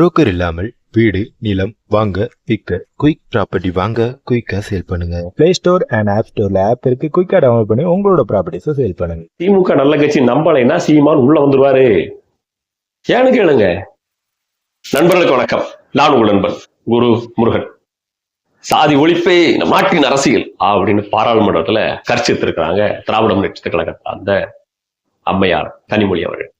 Broker இல்லாமல் வீடு நிலம் வாங்க விற்க குயிக் ப்ராப்பர்ட்டி வாங்க குயிக்கா சேல் பண்ணுங்க. பிளே ஸ்டோர் அண்ட் ஆப் ஸ்டோர்ல ஆப் இருக்கு. குயிக்கா டவுன்லோட் பண்ணி உங்களோட ப்ராப்பர்ட்டிஸை சேல் பண்ணுங்க. திமுக நல்ல கட்சி நம்பலைன்னா சீமான் உள்ள வந்துருவாரு. ஏன்னு கேளுங்க. நண்பர்களுக்கு வணக்கம். நான் உங்கள் நண்பன் குரு முருகன். சாதி ஒழிப்பே இந்த நாட்டின் அரசியல். அப்படின்னு பாராளுமன்றத்துல கர்ச்சித்திருக்கிறாங்க. திராவிட முன்னேற்ற கழகத்தில் அந்த அம்மையார் கனிமொழி அவர்கள்.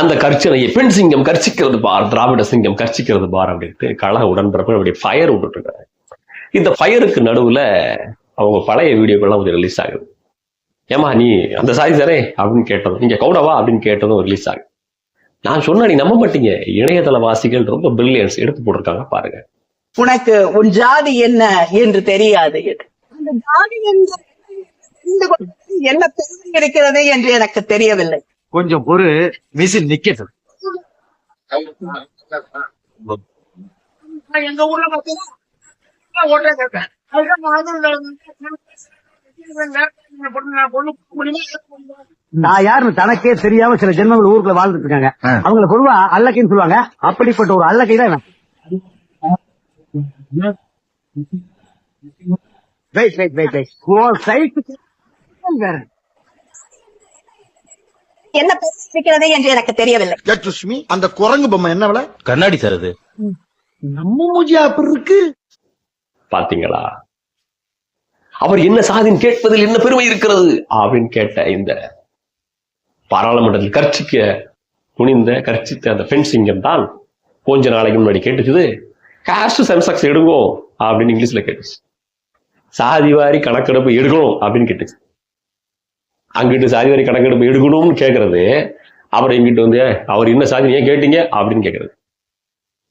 அந்த கர்ச்சனையை பெண் சிங்கம் கர்ச்சிக்கிறது பார் திராவிட சிங்கம் கர்ச்சிக்கிறது பார் அப்படின்ட்டு கழக உடன்பிறப்பு அப்படி ஃபயர் விட்டுட்டு இருக்காங்க இந்த ஃபயருக்கு நடுவுல அவங்க பழைய வீடியோக்கள்லாம் கொஞ்சம் ரிலீஸ் ஆகுது. ஏமா நீ அந்த சாதி தானே அப்படின்னு கேட்டதும் நீங்க கவுடவா அப்படின்னு கேட்டதும் ரிலீஸ் ஆகுது. நான் சொன்ன நீ நம்ப மாட்டீங்க. இணையதள வாசிகள் ரொம்ப பிரில்லியன்ஸ் எடுத்து போட்டிருக்காங்க பாருங்க. உனக்கு உன் ஜாதி என்ன என்று தெரியாது. அந்த ஜாதி என்று தெரிந்து கொள்வதில் என்ன பெருமை இருக்கிறது என்று எனக்கு தெரியவில்லை. கொஞ்சம் பொறு மிஷின் நிக்கட்டும். எங்க ஊர்ல நான் பொண்ணு முடியுமா நான் யாருன்னு தனக்கே தெரியாம சில ஜென்மங்கள் ஊருக்குள்ள வாழ்ந்துட்டு இருக்காங்க அவங்கள பொதுவா அல்லக்கைன்னு சொல்லுவாங்க. அப்படிப்பட்ட ஒரு அல்லக்கை தான் wait, wait, wait. உன் size வேற. என்ன பெருமை இருக்கிறது என்று எனக்கு தெரியவில்லை. சுஷ்மி அந்த குரங்கு பொம்மை என்ன விலை? கண்ணாடி சார் அது நம்ம மூஜி அப்படி இருக்கு. பாத்தீங்களா? அவர் என்ன சாதின்னு கேட்பதில் என்ன பெருமை இருக்கிறது? அப்படின்னு கேட்ட இந்த பாராளுமன்றத்தில் கர்ச்சிக்க துணிந்த கர்ச்சித்த அந்த பெண் சிங்கம் தான் கொஞ்ச நாளைக்கு முன்னாடி கேட்டுச்சுது. காஸ்ட் சென்சக்ஸ் எடுங்கோ அப்படின்னு இங்கிலீஷ்ல கேட்டுச்சு. சாதி வாரி கணக்கெடுப்பு எடுக்கணும் அப்படின்னு கேட்டுச்சு. அங்கிட்டு சாதி வரி கணக்கெடுப்பு எடுக்கணும்னு கேட்கறது அவர் இங்கிட்டு வந்து அவர் என்ன சாதி ஏன் கேட்டீங்க? அப்படின்னு கேட்கறது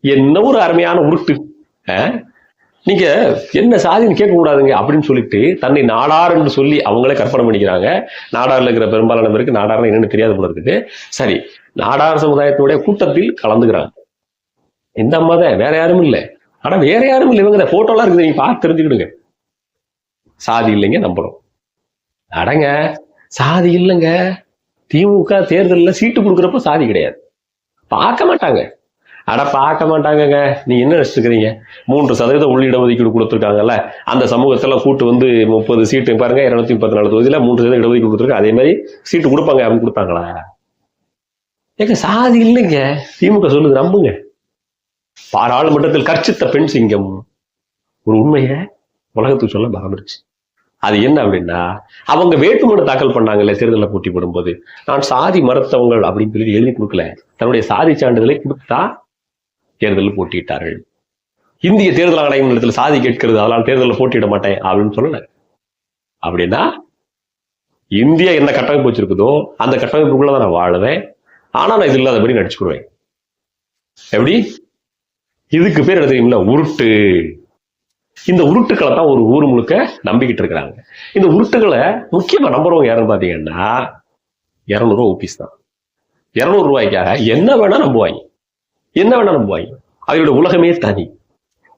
என்ன ஒரு அருமையான உருட்டு. நீங்க என்ன சாதின்னு கேட்க கூடாதுங்க அப்படின்னு சொல்லிட்டு தன்னை நாடார் என்று சொல்லி அவங்களே கற்பனை பண்ணிக்கிறாங்க. நாடார்ல இருக்கிற பெரும்பாலான பேருக்கு நாடார்னு என்னன்னு தெரியாத போல இருக்குது. சரி நாடார் சமுதாயத்தினுடைய கூட்டத்தில் கலந்துக்கிறாங்க. இந்த அம்மா தான்? வேற யாரும் இல்லை. ஆனா வேற யாரும் இல்லை. இவங்க போட்டோலாம் இருக்குது. நீங்க பார்த்து தெரிஞ்சுக்கிடுங்க. சாதி இல்லைங்க நம்புறோம். அடங்க. சாதி இல்லைங்க. திமுக தேர்தலில் சீட்டு கொடுக்குறப்ப சாதி கிடையாது. பார்க்க மாட்டாங்க. அட பார்க்க மாட்டாங்கங்க. நீ என்ன நினைச்சிருக்கிறீங்க மூன்று சதவீதம் உள்ளிட ஒதுக்கீடு கொடுத்துருக்காங்கல்ல. அந்த சமூகத்தெல்லாம் கூட்டு வந்து முப்பது சீட்டு பாருங்க இருநூத்தி முப்பத்தி நாலு தொகுதியில் மூன்று சதவீதம் இடஒதுக்கீடு கொடுத்துருக்காங்க அதே மாதிரி சீட்டு கொடுப்பாங்க அப்படின்னு கொடுத்தாங்களா ஏங்க சாதி இல்லைங்க. திமுக சொல்லுது நம்புங்க. பாராளுமன்றத்தில் கர்ச்சித்த பெண் சிங்கம். ஒரு உண்மையை உலகத்துக்கு சொல்ல மறந்துருச்சு அது என்ன அப்படின்னா அவங்க வேட்புமனு தாக்கல் பண்ணாங்கல்ல தேர்தலில் போட்டி போடும்போது. நான் சாதி மறுத்தவங்கள் அப்படின்னு சொல்லி எழுதி கொடுக்கல. தன்னுடைய சாதி சான்றிதழை கொடுத்தா தேர்தலில் போட்டியிட்டார்கள். இந்திய தேர்தல் ஆணையம் இடத்துல சாதி கேட்கிறது அதனால் தேர்தலில் போட்டியிட மாட்டேன் அப்படின்னு சொல்லல. அப்படின்னா இந்தியா என்ன கட்டமைப்பு வச்சிருக்குதோ அந்த கட்டமைப்புக்குள்ள தான் நான் வாழுவேன். ஆனா நான் இது இல்லாதபடி நடிச்சுக்கிடுவேன். எப்படி? இதுக்கு பேர் என்ன உருட்டு. இந்த உருட்டுக்களை தான் ஒரு ஊர் முழுக்க நம்பிக்கிட்டு இருக்கிறாங்க. இந்த உருட்டுகளை முக்கியமா நம்புறவங்க யாருன்னு பார்த்தீங்கன்னா இரநூறுவா ஓபிஸ் தான். இருநூறு ரூபாய்க்காக என்ன வேணா நம்புவாங்க. என்ன வேணா நம்புவாங்க. அவரோட உலகமே தனி.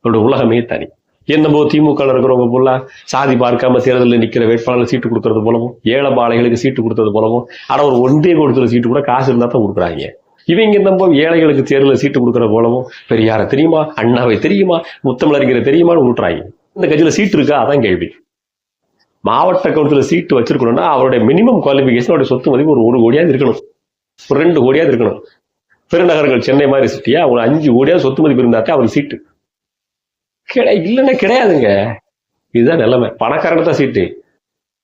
அவரோட உலகமே தனி. என்னமோ திமுக இருக்கிறவங்க போல சாதி பார்க்காம தேர்தலில் நிக்கிற வேட்பாளர் சீட்டு கொடுக்கறது போலவும் ஏழை பாளைகளுக்கு சீட்டு கொடுத்தது போலவும் ஆனால் ஒரு ஒன்றே கொடுத்துற சீட்டு கூட காசு இருந்தால் தான் கொடுக்குறாங்க. இவங்க நம்ம ஏழைகளுக்கு தேர்தலில் சீட்டு கொடுக்கற போலவும் பெரியாரை தெரியுமா? அண்ணாவை தெரியுமா? முத்தமிழறிஞரை தெரியுமான்னு விட்டுறாங்க இந்த கட்சியில் சீட்டு இருக்கா? அதான் கேள்வி. மாவட்ட கவுன்சில சீட்டு வச்சிருக்கணும்னா அவருடைய மினிமம் குவாலிபிகேஷன் அவருடைய சொத்து மதிப்பு ஒரு ஒரு கோடியாவது இருக்கணும். ஒரு ரெண்டு கோடியாவது இருக்கணும். பெருநகரங்கள் சென்னை மாதிரி சிட்டியா ஒரு அஞ்சு கோடியாவது சொத்து மதிப்பு இருந்தாக்கா அவருக்கு சீட்டு. கிடை இல்லைன்னா கிடையாதுங்க. இதுதான் நிலைமை. பணக்காரனு தான் சீட்டு.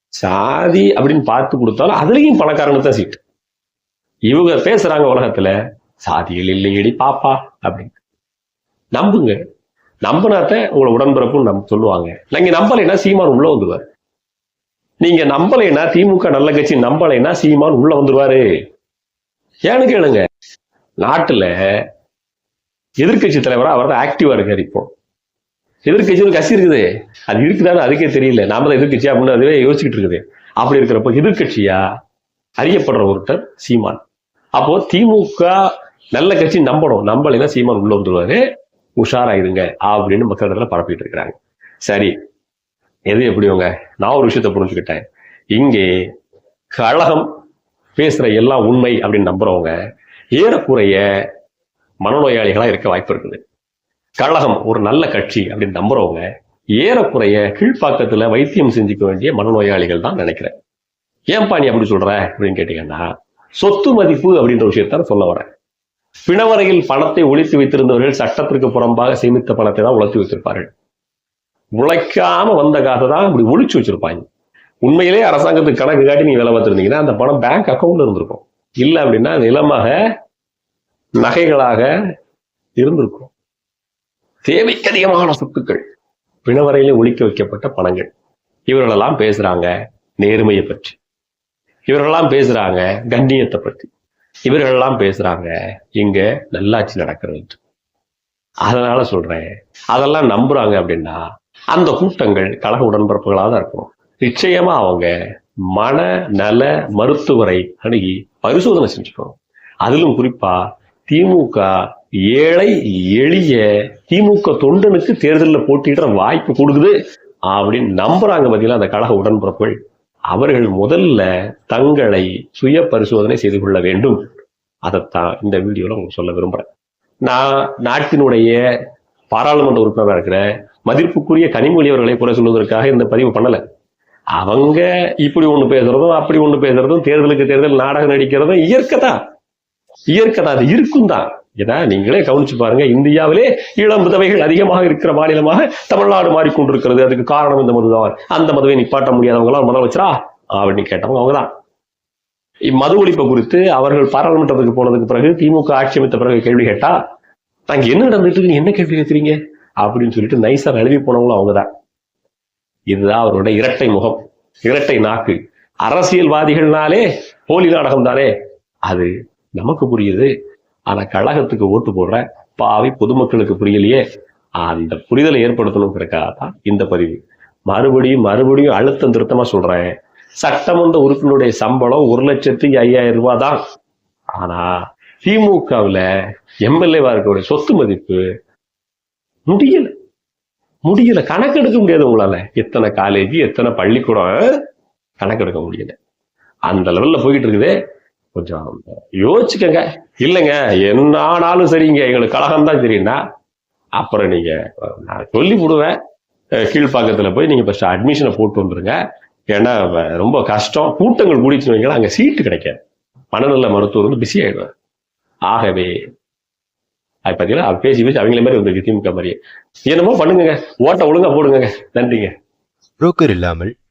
சாதி அப்படின்னு பார்த்து கொடுத்தாலும் அதுலேயும் பணக்காரனுக்கு தான் சீட்டு. இவங்க பேசுறாங்க உலகத்துல சாதிகள் இல்லையடி பாப்பா அப்படின்னு. நம்புங்க. நம்பினாத்த உங்களை உடன்பிறப்புன்னு நம்ப சொல்லுவாங்க. நீங்க நம்பலைன்னா சீமான் உள்ள வந்துருவார். நீங்க நம்பலைன்னா திமுக நல்ல கட்சி நம்பலைன்னா சீமான் உள்ள வந்துருவாரு. ஏன்னு கேளுங்க. நாட்டுல எதிர்க்கட்சி தலைவரா அவர் தான் ஆக்டிவா இருக்காரு இப்போ. எதிர்கட்சி ஒரு கசி இருக்குது. அது இருக்குதான்னு அதுக்கே தெரியல. நாம தான் எதிர்க்கட்சி அப்படின்னு அதுவே யோசிச்சுட்டு இருக்குது. அப்படி இருக்கிறப்போ எதிர்க்கட்சியா அறியப்படுற ஒருத்தர் சீமான். அப்போ திமுக நல்ல கட்சி நம்பணும். நம்பலைன்னா சீமான் உள்ள வந்துருவாரு. உஷாராயிருங்க அப்படின்னு மக்கள் இடத்துல பரப்பிட்டு இருக்கிறாங்க. சரி எது எப்படியோங்க? நான் ஒரு விஷயத்த புரிஞ்சுக்கிட்டேன். இங்கே கழகம் பேசுற எல்லாம் உண்மை அப்படின்னு நம்புறவங்க ஏறக்குறைய மனநோயாளிகளா இருக்க வாய்ப்பு இருக்குது. கழகம் ஒரு நல்ல கட்சி அப்படின்னு நம்புறவங்க ஏறக்குறைய கீழ்ப்பாக்கத்துல வைத்தியம் செஞ்சுக்க வேண்டிய மனநோயாளிகள் தான் நினைக்கிறேன். ஏன்பா நீ அப்படி சொல்ற அப்படின்னு கேட்டீங்கன்னா சொத்து மதிப்பு அப்படின்ற விஷயத்தான் சொல்ல வரேன். பிணவரையில் பணத்தை ஒழித்து வைத்திருந்தவர்கள் சட்டத்திற்கு புறம்பாக சேமித்த பணத்தை தான் உழைத்து வைத்திருப்பார்கள். உழைக்காம வந்த காசை தான் இப்படி ஒழிச்சு வச்சிருப்பாங்க. உண்மையிலே அரசாங்கத்துக்கு கணக்கு காட்டி நீங்க வேலை பார்த்துருந்தீங்கன்னா அந்த பணம் பேங்க் அக்கௌண்ட்ல இருந்திருக்கும். இல்லை அப்படின்னா நிலமாக நகைகளாக இருந்திருக்கும். தேவைக்கு அதிகமான சொத்துக்கள். பிணவரையிலே ஒழிக்க வைக்கப்பட்ட பணங்கள். இவர்களெல்லாம் பேசுறாங்க நேர்மையை பற்றி. இவர்கள்லாம் பேசுறாங்க கண்ணியத்தை பற்றி இவர்கள்லாம் பேசுறாங்க இங்க நல்லாட்சி நடக்கிறது அதனால சொல்றேன். அதெல்லாம் நம்புறாங்க அப்படின்னா அந்த கூட்டங்கள் கழக உடன்பரப்புகளாக தான் இருக்கும். நிச்சயமா அவங்க மன நல மருத்துவரை அணுகி பரிசோதனை செஞ்சுக்கணும். அதிலும் குறிப்பா திமுக ஏழை எளிய திமுக தொண்டனுக்கு தேர்தலில் போட்டியிட வாய்ப்பு கொடுக்குது அப்படின்னு நம்புறாங்க பார்த்தீங்கன்னா அந்த கழக உடன்பிறப்புகள் அவர்கள் முதல்ல தங்களை சுய பரிசோதனை செய்து கொள்ள வேண்டும். அதைத்தான் இந்த வீடியோல உங்களுக்கு சொல்ல விரும்புறேன். நான் நாட்டினுடைய பாராளுமன்ற உறுப்பினராக இருக்கிற மதிப்புக்குரிய கனிமொழி அவர்களை குறை சொல்வதற்காக இந்த பதிவு பண்ணல. அவங்க இப்படி ஒண்ணு பேசுறதும் அப்படி ஒண்ணு பேசுறதும் தேர்தலுக்கு தேர்தல் நாடகம் நடிக்கிறதும் இயற்கை தான். இயற்கை தான் அது இருக்கும் தான் ஏன்னா நீங்களே கவனிச்சு பாருங்க. இந்தியாவிலே இளம் விதவைகள் அதிகமாக இருக்கிற மாநிலமாக தமிழ்நாடு மாறிக்கொண்டிருக்கிறது. அதுக்கு காரணம் இந்த மதுதான் அந்த மதுவை நிப்பாட்ட முடியாதவங்களாம் முதலமைச்சரா? அப்படின்னு கேட்டவங்க அவங்கதான். மது ஒழிப்பை குறித்து அவர்கள் பாராளுமன்றத்துக்கு போனதுக்கு பிறகு திமுக ஆட்சி அமைத்த பிறகு கேள்வி கேட்டா நாங்க என்ன நடந்துட்டு இருக்கு? என்ன கேள்வி கேட்குறீங்க அப்படின்னு சொல்லிட்டு நைசா எழுதி போனவங்களும் அவங்கதான். இதுதான் அவருடைய இரட்டை முகம் இரட்டை நாக்கு. அரசியல்வாதிகள்னாலே போலி நாடகம் தானே அது நமக்கு புரியுது. ஆனா கழகத்துக்கு ஓட்டு போடுற பாவி பொதுமக்களுக்கு புரியலையே. அந்த புரிதலை ஏற்படுத்தணுங்கிறக்காக தான் இந்த பதிவு. மறுபடியும் மறுபடியும் அழுத்தம் திருத்தமா சொல்றேன். சட்டமன்ற உறுப்பினருடைய சம்பளம் ஒரு லட்சத்தி ஐயாயிரம் ரூபாய் தான். ஆனா திமுகவுல எம்எல்ஏவா இருக்கக்கூடிய சொத்து மதிப்பு முடியல. முடியல. கணக்கெடுக்க முடியாது உங்களால. எத்தனை காலேஜ் எத்தனை பள்ளிக்கூடம் கணக்கெடுக்க முடியல. அந்த லெவல்ல போயிட்டு இருக்குதே. கொஞ்சம் யோசிச்சுக்கங்க. இல்லைங்க என்ன ஆனாலும் சரிங்க எங்களுக்கு கழகம் தான் தெரியும்னா அப்புறம் நீங்க நான் சொல்லி விடுவேன். கீழ்ப்பாக்கத்தில் போய் நீங்க ஃபஸ்ட்டு அட்மிஷனை போட்டு வந்துருங்க. ஏன்னா ரொம்ப கஷ்டம். கூட்டங்கள் கூடிச்சு வைங்களா அங்கே சீட்டு கிடைக்காது. மனநல மருத்துவர் வந்து பிஸி ஆகிடுவார் ஆகவே அது பார்த்தீங்கன்னா பேசி பேசி அவங்கள மாதிரி வந்துருக்கு திமுக மாதிரி. என்னமோ பண்ணுங்க ஓட்ட ஒழுங்கா போடுங்க நன்றிங்க. புரோக்கர் இல்லாமல்